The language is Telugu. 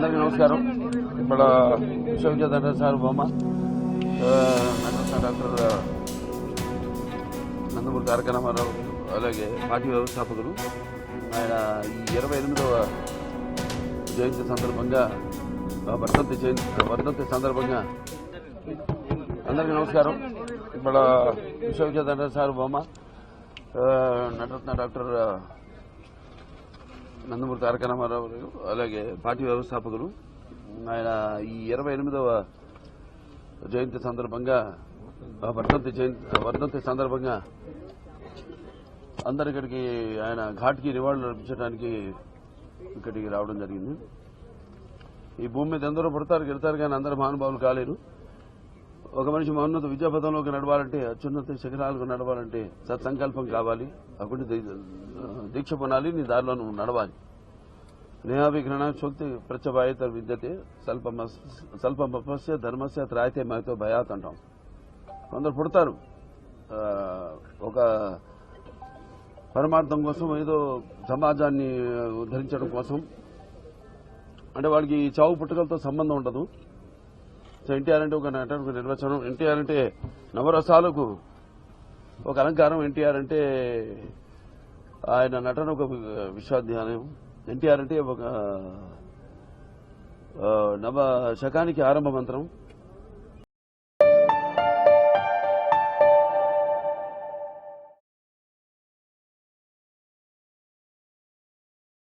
అందరికీ నమస్కారం. ఇక్కడ విశ్వవిద్యాధర సార్ బొమ్మ డాక్టర్ నందమూరి తారక రామారావు అలాగే పార్టీ వ్యవస్థాపకులు. ఆయన ఈ ఇరవై ఎనిమిదవ జయంతి సందర్భంగా వర్ధంతి జయంతి వర్ధంతి సందర్భంగా అందరికీ నమస్కారం. ఇక్కడ విశ్వవిద్యాధర సార్ బొమ్మ నటరత్న డాక్టర్ నందమూరి తారక రామారావు అలాగే పార్టీ వ్యవస్థాపకులు ఆయన ఈ ఇరవై ఎనిమిదవ జయంతి సందర్భంగా వర్ధంతి జయంతి వర్ధంతి సందర్భంగా అందరు ఇక్కడికి ఆయన ఘాట్కి నివాళులు అర్పించడానికి ఇక్కడికి రావడం జరిగింది. ఈ భూమి మీద ఎందరో పుడతారు గెడతారు కానీ అందరు మహానుభావులు కాలేరు. ఒక మనిషి మహోన్నత విద్యాపథంలోకి నడవాలంటే అత్యున్నత శిఖరాలకు నడవాలంటే సత్సంకల్పం కావాలి. అప్పుడు దీక్ష పొనాలి నీ దారిలో నువ్వు నడవాలి. నేహాభిఘ్రణ శక్తి ప్రత్యభాయత విద్యతే స్వల్ప స్వల్పమస్య ధర్మస్య త్రాయితే మాతో భయాత్ అంటాం. కొందరు పుడతారు. ఒక పరమార్థం కోసం ఏదో సమాజాన్ని ఉద్ధరించడం కోసం. అంటే వాడికి ఈ చావు పుట్టుకలతో సంబంధం ఉండదు. సో ఎన్టీఆర్ అంటే ఒక నటనకు నిర్వచనం. ఎన్టీఆర్ అంటే నవరసాలకు ఒక అలంకారం. ఎన్టీఆర్ అంటే ఆయన నటన ఒక విశ్వాధ్యానం ఎన్టీఆర్ అంటే ఒక నవ శకానికి ఆరంభ మంత్రం.